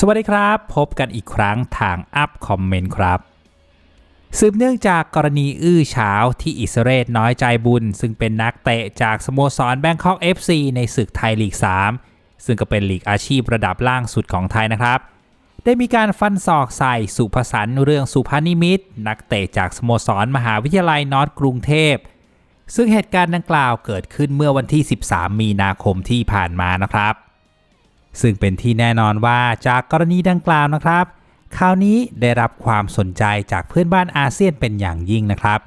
สวัสดีครับ พบกันอีกครั้งทางอัพคอมเมนต์ครับ สืบเนื่องจากกรณีอื้อเฉาที่อิสเรตน้อยใจบุญ ซึ่งเป็นนักเตะจากสโมสรแบงคอก FC ในศึกไทยลีก 3 ซึ่งก็เป็นลีกอาชีพระดับล่างสุดของไทยนะครับ ได้มีการฟันศอกใส่สุภสันเรื่องสุภานิมิตรนักเตะจากสโมสรมหาวิทยาลัยนอร์ทกรุงเทพ ซึ่งเหตุการณ์ดังกล่าวเกิดขึ้นเมื่อวันที่ 13 มีนาคมที่ผ่านมานะครับ ซึ่งเป็นที่แน่นอนว่าจากกรณีดังกล่าวนะครับ คราวนี้ได้รับความสนใจจากเพื่อนบ้านอาเซียนเป็นอย่างยิ่งนะครับ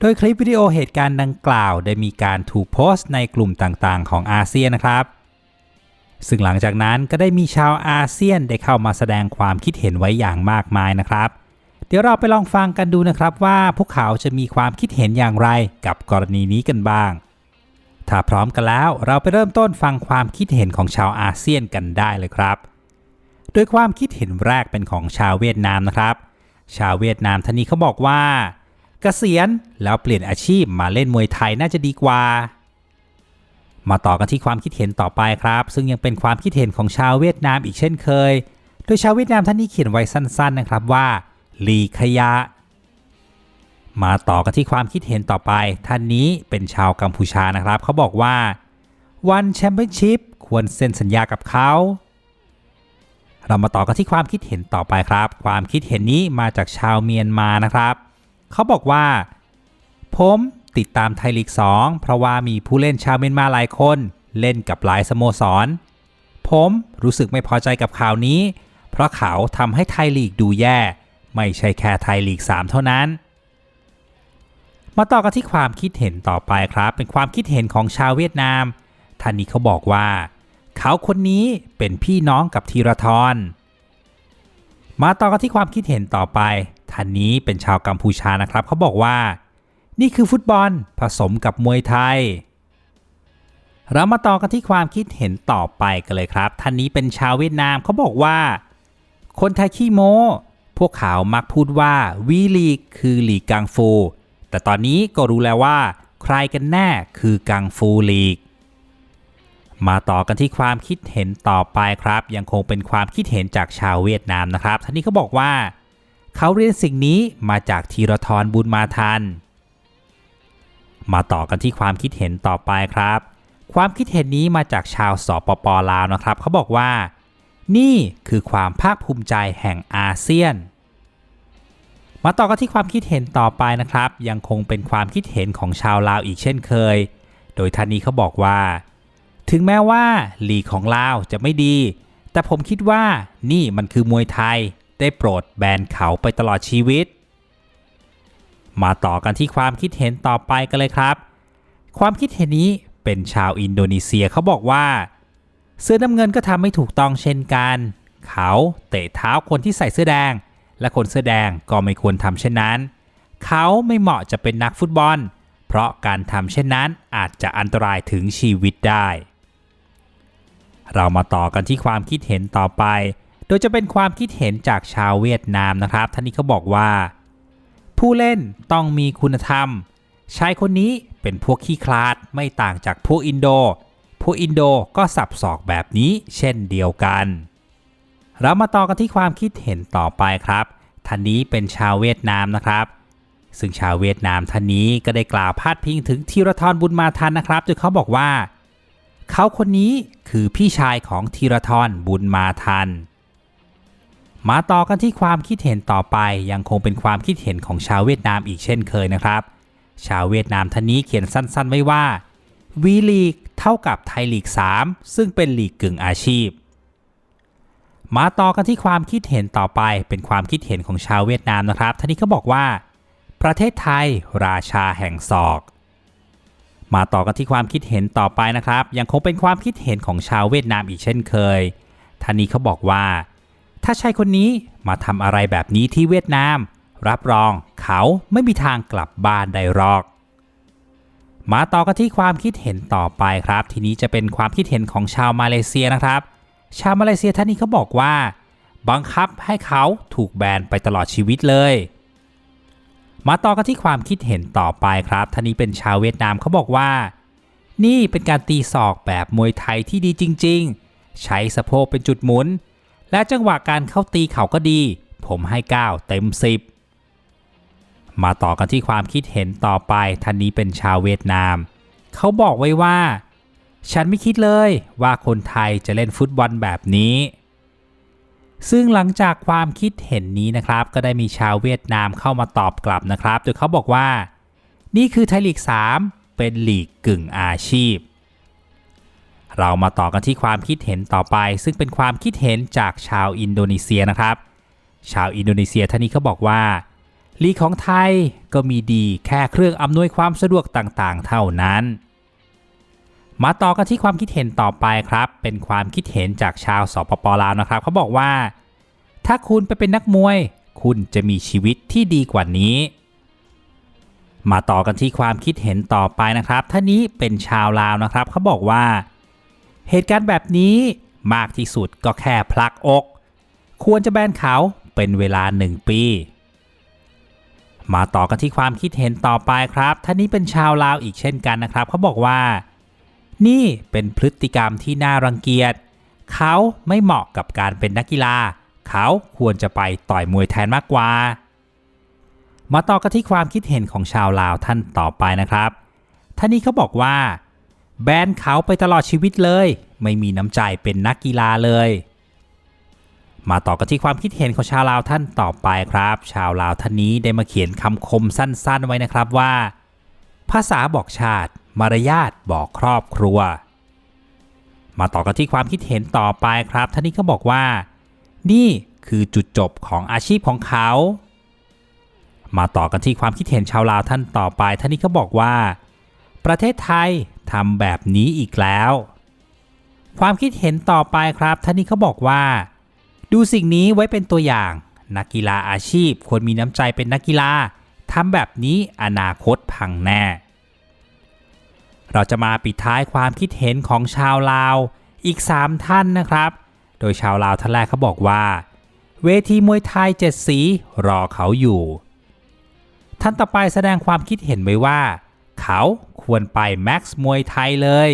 โดยคลิปวิดีโอเหตุการณ์ดังกล่าว ได้มีการถูกโพสต์ในกลุ่มต่างๆ ของอาเซียนนะครับ ซึ่งหลังจากนั้นก็ได้มีชาวอาเซียนได้เข้ามาแสดงความคิดเห็นไว้อย่างมากมายนะครับ เดี๋ยวเราไปลองฟังกันดูนะครับว่าพวกเขาจะมีความคิดเห็นอย่างไรกับกรณีนี้กันบ้าง ถ้าพร้อมกันแล้วเราไปเริ่มต้นฟังความคิดเห็นของชาวอาเซียนกันได้เลยครับ โดยความคิดเห็นแรกเป็นของชาวเวียดนามนะครับ ชาวเวียดนามท่านนี้เขาบอกว่า เกษียณแล้วเปลี่ยนอาชีพมาเล่นมวยไทยน่าจะดีกว่า มาต่อกันที่ความคิดเห็นต่อไปครับ ซึ่งยังเป็นความคิดเห็นของชาวเวียดนามอีกเช่นเคย โดยชาวเวียดนามท่านนี้เขียนไว้สั้น ๆนะครับว่าหลีขยะ มาต่อกันที่ความคิดเห็นต่อไป ท่านนี้เป็นชาวกัมพูชานะครับ เขาบอกว่า วันแชมเปี้ยนชิพควรเซ็นสัญญากับเขา เรามาต่อกันที่ความคิดเห็นต่อไปครับ ความคิดเห็นนี้มาจากชาวเมียนมานะครับ เขาบอกว่า ผมติดตามไทยลีก 2 เพราะว่ามีผู้เล่นชาวเมียนมาหลายคน เล่นกับหลายสโมสร ผมรู้สึกไม่พอใจกับข่าวนี้ เพราะเขาทำให้ไทยลีกดูแย่ ไม่ใช่แค่ไทยลีก 3 เท่านั้น มาต่อกันที่ความคิดเห็นต่อไปครับ เป็นความคิดเห็นของชาวเวียดนามท่านนี้เขาบอกว่า เขาคนนี้เป็นพี่น้องกับธีรทรมาต่อกันที่ความคิดเห็นต่อไปท่านนี้เป็นชาวกัมพูชานะครับ เขาบอกว่า นี่คือฟุตบอลผสมกับมวยไทย เรามาต่อกันที่ความคิดเห็นต่อไปกันเลยครับท่านนี้เป็นชาวเวียดนามเขาบอกว่า คนไทยขี้โม้พวกเขามักพูดว่าวีลีกคือลีกกังฟู แต่ตอนนี้ก็รู้แล้วว่า ใครกันแน่คือกังฟูลีก มาต่อกันที่ความคิดเห็นต่อไปครับ ยังคงเป็นความคิดเห็นจากชาวเวียดนามนะครับท่านนี้เขาบอกว่า เขาเรียนสิ่งนี้มาจากธีรทรบุญมาทัน มาต่อกันที่ความคิดเห็นต่อไปครับ ความคิดเห็นนี้มาจากชาวสปปลาวนะครับ เขาบอกว่า นี่คือความภาคภูมิใจแห่งอาเซียน มาต่อกันที่ความคิดเห็นต่อไปนะครับ ยังคงเป็นความคิดเห็นของชาวลาวอีกเช่นเคย โดยท่านนี้เขาบอกว่า ถึงแม้ว่าลีกของลาวจะไม่ดี แต่ผมคิดว่านี่มันคือมวยไทย ได้โปรดแบนเขาไปตลอดชีวิต มาต่อกันที่ความคิดเห็นต่อไปกันเลยครับ ความคิดเห็นนี้เป็นชาวอินโดนีเซียเขาบอกว่า เสื้อน้ำเงินก็ทำไม่ถูกต้องเช่นกัน เขาเตะเท้าคนที่ใส่เสื้อแดง และคนเสื้อแดงก็ไม่ควรทำเช่นนั้น เขาไม่เหมาะจะเป็นนักฟุตบอล เพราะการทำเช่นนั้นอาจจะอันตรายถึงชีวิตได้ เรามาต่อกันที่ความคิดเห็นต่อไป โดยจะเป็นความคิดเห็นจากชาวเวียดนามนะครับ ท่านนี้เขาบอกว่า ผู้เล่นต้องมีคุณธรรม ชายคนนี้เป็นพวกขี้คลาดไม่ต่างจากพวกอินโด พวกอินโดก็สับสอกแบบนี้เช่นเดียวกัน เรามาต่อกันที่ความคิดเห็นต่อไปครับท่านนี้เป็นชาวเวียดนามนะครับ ซึ่งชาวเวียดนามท่านนี้ก็ได้กล่าวพาดพิงถึงธีรทรบุญมาทันนะครับโดยเขาบอกว่า เขาคนนี้คือพี่ชายของธีรทรบุญมาทัน มาต่อกันที่ความคิดเห็นต่อไปยังคงเป็นความคิดเห็นของชาวเวียดนามอีกเช่นเคยนะครับ ชาวเวียดนามท่านนี้เขียนสั้นๆ ไว้ว่าวีลีกเท่ากับไทยลีก 3 ซึ่งเป็นลีกกึ่งอาชีพ มาต่อกันที่ความคิดเห็นต่อไปเป็นความคิดเห็นของชาวเวียดนามนะครับท่านนี้ก็บอกว่า ประเทศไทยราชาแห่งศอก มาต่อกันที่ความคิดเห็นต่อไปนะครับ ยังคงเป็นความคิดเห็นของชาวเวียดนามอีกเช่นเคยท่านนี้เขาบอกว่า ถ้าชายคนนี้มาทำอะไรแบบนี้ที่เวียดนาม รับรองเขาไม่มีทางกลับบ้านได้หรอก มาต่อกันที่ความคิดเห็นต่อไปครับ ทีนี้จะเป็นความคิดเห็นของชาวมาเลเซียนะครับ ชาวมาเลเซียท่านนี้เขาบอกว่า บังคับให้เขาถูกแบนไปตลอดชีวิตเลย มาต่อกันที่ความคิดเห็นต่อไปครับท่านนี้เป็นชาวเวียดนามเขาบอกว่า นี่เป็นการตีศอกแบบมวยไทยที่ดีจริง ๆ ใช้สะโพกเป็นจุดหมุน และจังหวะการเข้าตีเขาก็ดี ผมให้ 9 เต็ม 10 มาต่อกันที่ความคิดเห็นต่อไปท่านนี้เป็นชาวเวียดนาม เขาบอกไว้ว่า ฉันไม่คิดเลยว่าคนไทยจะเล่นฟุตบอลแบบนี้ ซึ่งหลังจากความคิดเห็นนี้นะครับ ก็ได้มีชาวเวียดนามเข้ามาตอบกลับนะครับ โดยเขาบอกว่า นี่คือไทยลีก 3 เป็นลีกกึ่งอาชีพ เรามาต่อกันที่ความคิดเห็นต่อไป ซึ่งเป็นความคิดเห็นจากชาวอินโดนีเซียนะครับ ชาวอินโดนีเซียท่านนี้เขาบอกว่าลีกของไทยก็มีดีแค่เครื่องอำนวยความสะดวกต่างๆ เท่านั้น มาต่อกันที่ความคิดเห็นต่อไปครับ เป็นความคิดเห็นจากชาวสปปลาวนะครับ เขาบอกว่า ถ้าคุณไปเป็นนักมวย คุณจะมีชีวิตที่ดีกว่านี้ มาต่อกันที่ความคิดเห็นต่อไปนะครับท่านนี้เป็นชาวลาวนะครับ เขาบอกว่า เหตุการณ์แบบนี้มากที่สุดก็แค่พลักอก ควรจะแบนเขาเป็นเวลาหนึ่งปี มาต่อกันที่ความคิดเห็นต่อไปครับท่านนี้เป็นชาวลาวอีกเช่นกันนะครับ เขาบอกว่า นี่เป็นพฤติกรรมที่น่ารังเกียจ เขาไม่เหมาะกับการเป็นนักกีฬา เขาควรจะไปต่อยมวยแทนมากกว่า มาต่อกันที่ความคิดเห็นของชาวลาวท่านต่อไปนะครับท่านนี้เขาบอกว่า แบนเขาไปตลอดชีวิตเลย ไม่มีน้ำใจเป็นนักกีฬาเลย มาต่อกันที่ความคิดเห็นของชาวลาวท่านต่อไปครับ ชาวลาวท่านนี้ได้มาเขียนคำคมสั้นๆไว้นะครับว่า ภาษาบอกชาติ มารยาทบอกครอบครัว มาต่อกันที่ความคิดเห็นต่อไปครับท่านนี้ก็บอกว่า นี่คือจุดจบของอาชีพของเขา มาต่อกันที่ความคิดเห็นชาวลาวท่านต่อไปท่านนี้ก็บอกว่า ประเทศไทยทำแบบนี้อีกแล้ว ความคิดเห็นต่อไปครับท่านนี้เขาบอกว่า ดูสิ่งนี้ไว้เป็นตัวอย่าง นักกีฬาอาชีพควรมีน้ำใจเป็นนักกีฬาทำแบบนี้อนาคตพังแน่ เราจะมาปิดท้ายความคิดเห็นของชาวลาวอีก 3 ท่านนะครับ โดยชาวลาวท่านแรกเขาบอกว่า เวทีมวยไทยเจ็ดสีรอเขาอยู่ ท่านต่อไปแสดงความคิดเห็นไว้ว่า เขาควรไปแม็กซ์มวยไทยเลย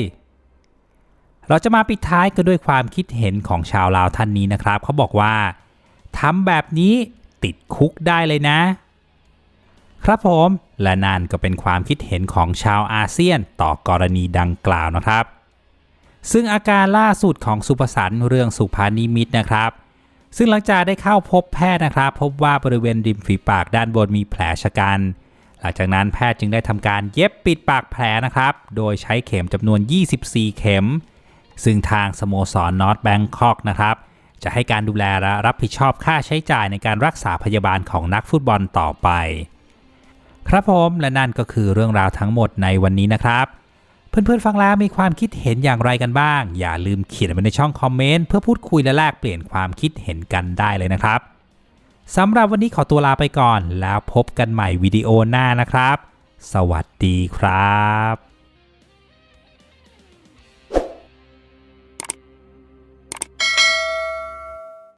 เราจะมาปิดท้ายกันด้วยความคิดเห็นของชาวลาวท่านนี้นะครับเขาบอกว่าทำแบบนี้ติดคุกได้เลยนะ ครับผม และนั่นก็เป็นความคิดเห็นของชาวอาเซียนต่อกรณีดังกล่าวนะครับ ซึ่งอาการล่าสุดของสุภสันต์เรื่องสุภานิมิตนะครับ ซึ่งหลังจากได้เข้าพบแพทย์นะครับ พบว่าบริเวณริมฝีปากด้านบนมีแผลชะกัน หลังจากนั้นแพทย์จึงได้ทำการเย็บปิดปากแผลนะครับ โดยใช้เข็มจำนวน 24 เข็ม ซึ่งทางสโมสรนอตแบงคอกนะครับจะให้การดูแลและรับผิดชอบค่าใช้จ่ายในการรักษาพยาบาลของนักฟุตบอลต่อไป ครับผมและนั่นก็คือเรื่องราวทั้งหมดในวันนี้นะครับ เพื่อนๆฟังแล้วมีความคิดเห็นอย่างไรกันบ้าง อย่าลืมเขียนมาในช่องคอมเมนต์เพื่อพูดคุยและแลกเปลี่ยนความคิดเห็นกันได้เลยนะครับสำหรับวันนี้ขอตัวลาไปก่อน แล้วพบกันใหม่วิดีโอหน้านะครับ สวัสดีครับ